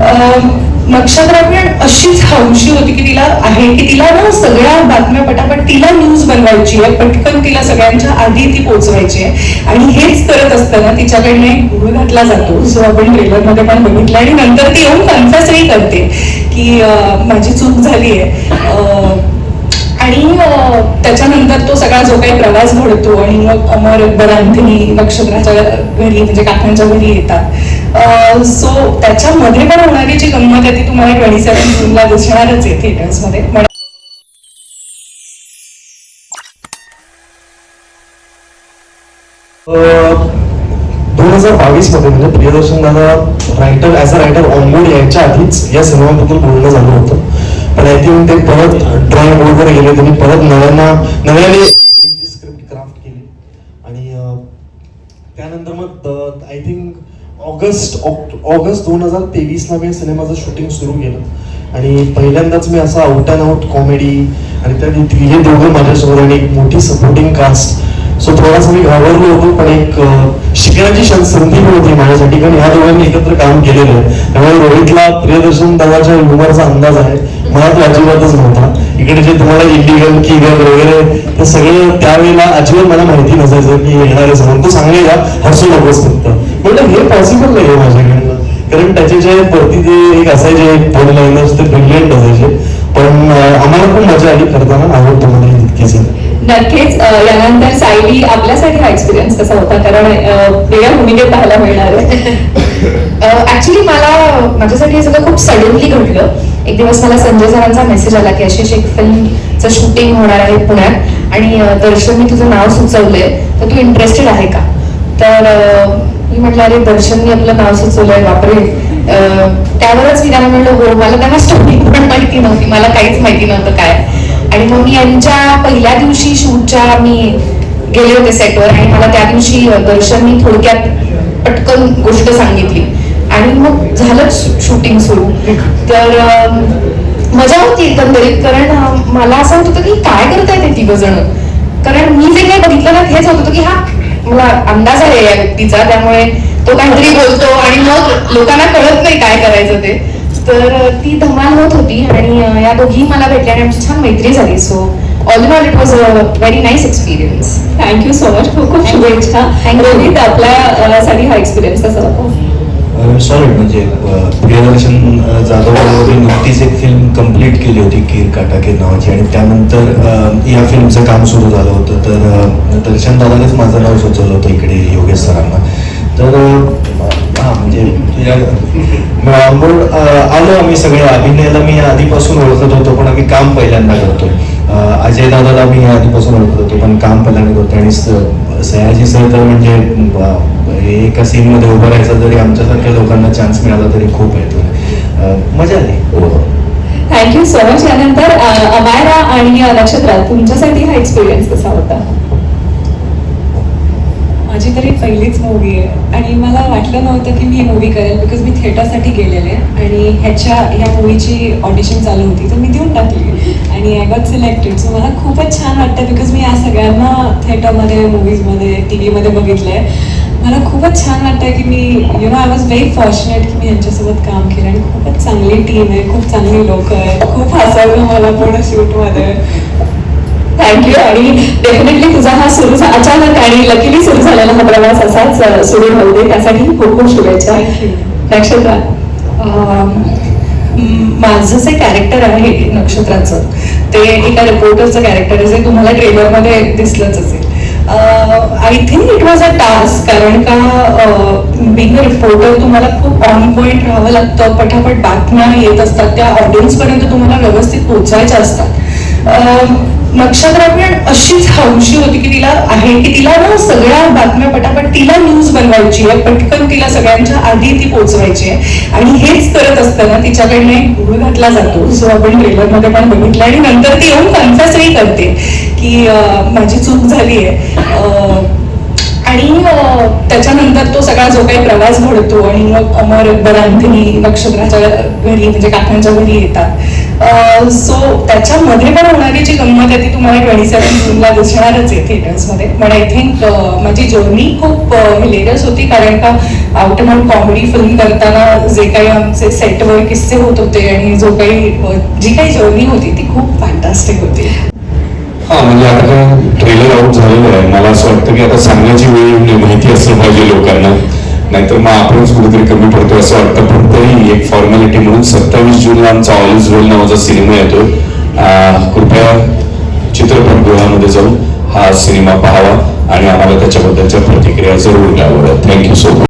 अं, अशीच हौशी होती की तिला आहे की तिला ना सगळ्या बातम्या पटापट तिला न्यूज बनवायची आहे पटकन तिला सगळ्यांच्या आधी ती पोचवायची आहे. आणि हेच करत असताना तिच्याकडनं एक गुळ घातला जातो जो आपण ट्रेलरमध्ये पण बघितला आणि नंतर ती येऊन कन्फेसही करते की माझी चूक झाली आहे. आणि त्याच्यानंतर तो सगळा जो काही प्रवास घडतो आणि मग अमर अकबर नक्षत्राच्या घरी म्हणजे काकांच्या घरी येतात. सो त्याच्यामध्ये पण होणारी जी गंमत आहे ती तुम्हाला ट्वेंटी सेवन जूनला दिसणारच आहे थिएटर्समध्ये दोन हजार बावीसमध्ये म्हणजे प्रियदर्शन दादा writer as a writer onboard यायच्या आधीच या सिनेमाबद्दल बोलणं झालं होतं. पण आय थिंक ते परत ड्रॉइंग बोर्डवर गेले त्यांनी परत नव्याना नव्याने स्क्रिप्ट क्राफ्ट केली आणि अं, त्यानंतर मग आय थिंक ऑगस्ट ऑगस्ट दोन हजार तेवीसला मी सिनेमाचं शूटिंग सुरू केलं. आणि पहिल्यांदाच मी असा आउट अँड आउट कॉमेडी आणि त्या हे दोघं माझ्यासोबत आणि एक मोठी सपोर्टिंग कास्ट सो थोडासा मी घाबरलो होतो पण एक शिकण्याची संधी पण होती माझ्यासाठी. कारण ह्या दोघांनी एकत्र काम केलेलं आहे. त्यामुळे रोहितला प्रियदर्शन दादाच्या ह्युमरचा अंदाज आहे. मला तो अजिबातच नव्हता. इकडे जे तुम्हाला इलिगल किगल वगैरे ते सगळं त्यावेळेला अजिबात मला माहिती नसायचं की येणार आहे समोर तो सांगायला हसू नकोस फक्त. म्हटलं हे पॉसिबल नाही आहे माझ्याकडनं. कारण त्याचे जे वरती ते एक असायचे वन लाईनर्स ते ब्रिलियंट असायचे. पण आम्हाला खूप मजा आली करताना आवडतो मला हे तितकीच. नक्कीच यानंतर सायली आपल्यासाठी हा एक्सपिरियन्स कसा होता कारण वेगळ्या भूमिकेत पाहायला मिळणार आहे. ऍक्च्युली मला माझ्यासाठी हे सगळं खूप सडनली घडलं. एक दिवस मला संजय सरांचा मेसेज आला की अशी अशी एक फिल्मचं शूटिंग होणार आहे पुण्यात आणि दर्शन मी तुझं नाव सुचवलंय तर तू इंटरेस्टेड आहे का? तर मी म्हटलं अरे दर्शननी आपलं नाव सुचवलंय बापरे. त्यावरच मी त्यांना म्हणलं हो मला त्यांना स्टोरी पण माहिती नव्हती मला काहीच माहिती नव्हतं काय. आणि मग मी यांच्या पहिल्या दिवशी शूटच्या मी गेले होते सेटवर आणि मला त्या दिवशी दर्शननी थोडक्यात पटकन गोष्ट सांगितली. आणि मग झालं शूटिंग सुरू. तर मजा होती एकंदरीत कारण मला असं होत होतं की काय करतायत ते तिघ जण? कारण मी जे काही बघितलं ना हेच होत होतं की हा मला अंदाज आहे या व्यक्तीचा त्यामुळे तो काहीतरी बोलतो आणि मग लोकांना कळत नाही काय करायचं ते. तर ती धमाल होत होती आणि या दोघी मला भेटल्या आणि आमची छान मैत्री झाली. So all in all it was a very nice experience thank you so much खूप खूप शुभेच्छा. रोहित आपल्या साठी हा एक्सपिरियन्स कसा होता सॉरी म्हणजे प्रियदर्शन जाधव बरोबर नुकतीच एक फिल्म कंप्लीट केली होती कीर काटाकीर नावाची. आणि त्यानंतर या फिल्मचं काम सुरू झालं होतं. तर दर्शन दादानेच माझं नाव सुचवलं होतं इकडे योगेश सरांना. तर हां हा म्हणजे ऑनबोर्ड आलो आम्ही सगळे. अभिनयाला मी आधीपासून ओळखत होतो पण आम्ही काम पहिल्यांदा करतोय अजय दादाला मी आधीपासून ओळखत होतो पण काम पहिल्यांदा करतोय आणि स- सयाजी सर तर म्हणजे एका सीन मध्ये उभं राहायचं जरी आमच्यासारख्या लोकांना चान्स मिळाला तरी खूप आहे. तो. अं, मजा आली. थँक्यू सो मच यानंतर अमायरा आणि नक्षत्रा तुमच्यासाठी हा एक्सपिरियन्स कसा होता? माझी तरी पहिलीच मूवी आहे. आणि मला वाटलं नव्हतं की मी ही मूवी करेल बिकॉज मी थिएटरसाठी गेलेले. आणि ह्याच्या ह्या मूवीची ऑडिशन चालू होती तर मी देऊन टाकली. आणि आय गॉट सिलेक्टेड सो मला खूपच छान वाटतं बिकॉज मी या सगळ्यांना थिएटरमध्ये मूवीजमध्ये टी व्हीमध्ये बघितलं आहे मला खूपच छान वाटतं की मी you know I was very fortunate की मी यांच्यासोबत काम केलं आणि खूपच चांगली टीम आहे खूप चांगली लोक आहेत खूप हसवलं मला पूर्ण शूटमध्ये. थँक्यू आणि डेफिनेटली तुझा हा सुरू अचानक आणि लकीली सुरू झालेला हा प्रवास असाच सुरू राहू दे. त्यासाठी खूप खूप शुभेच्छा. नक्षत्रा. माझं जे कॅरेक्टर आहे नक्षत्राचं. ते एका रिपोर्टरचं कॅरेक्टर आहे जे तुम्हाला ट्रेलरमध्ये दिसलंच असेल. I think it was a task कारण का बिंग अ रिपोर्टर तुम्हाला खूप ऑन पॉईंट राहावं लागतं. पटापट बातम्या येत असतात. त्या ऑडियन्सपर्यंत तुम्हाला व्यवस्थित पोहोचायच्या असतात. Uh, अं, अशीच हौशी होती की तिला आहे की तिला ना सगळ्या बातम्या पटापट तिला न्यूज बनवायची आहे. पटकन तिला सगळ्यांच्या आधी ती पोचवायची आहे. आणि हेच करत असताना तिच्याकडनं एक गुळ घातला जातो. जो आपण ट्रेलरमध्ये पण बघितला आणि नंतर ती येऊन कन्फेसही करते. की माझी चूक झाली आहे आणि त्याच्यानंतर तो सगळा जो काही प्रवास घडतो आणि मग अमर अकबरांनी नक्षत्राच्या घरी म्हणजे काकांच्या घरी येतात. सो त्याच्यामध्ये पण होणारी जी गंमत आहे ती तुम्हाला ट्वेंटी सेवन जूनला दिसणारच आहे थिएटर्समध्ये पण आय थिंक माझी जर्नी खूप हिलेरियस होती कारण का out and out comedy film करताना जे काही आमचे सेटवर किस्से होत होते आणि जो काही जी काही जर्नी होती ती खूप फॅन्टास्टिक होती. हा म्हणजे आता ट्रेलर आउट झालेलं आहे. मला असं वाटतं की आता सांगण्याची वेळ येऊन माहिती असलं पाहिजे लोकांना. नाहीतर मग आपणच कुठेतरी कमी पडतो असं वाटतं. पण तरी एक फॉर्मॅलिटी म्हणून सत्तावीस जूनला आमचा ऑल इज वेल नावाचा सिनेमा येतो कृपया चित्रपटगृहामध्ये जाऊन हा सिनेमा पाहावा आणि आम्हाला त्याच्याबद्दलच्या प्रतिक्रिया जरूर द्यावं. Thank you so much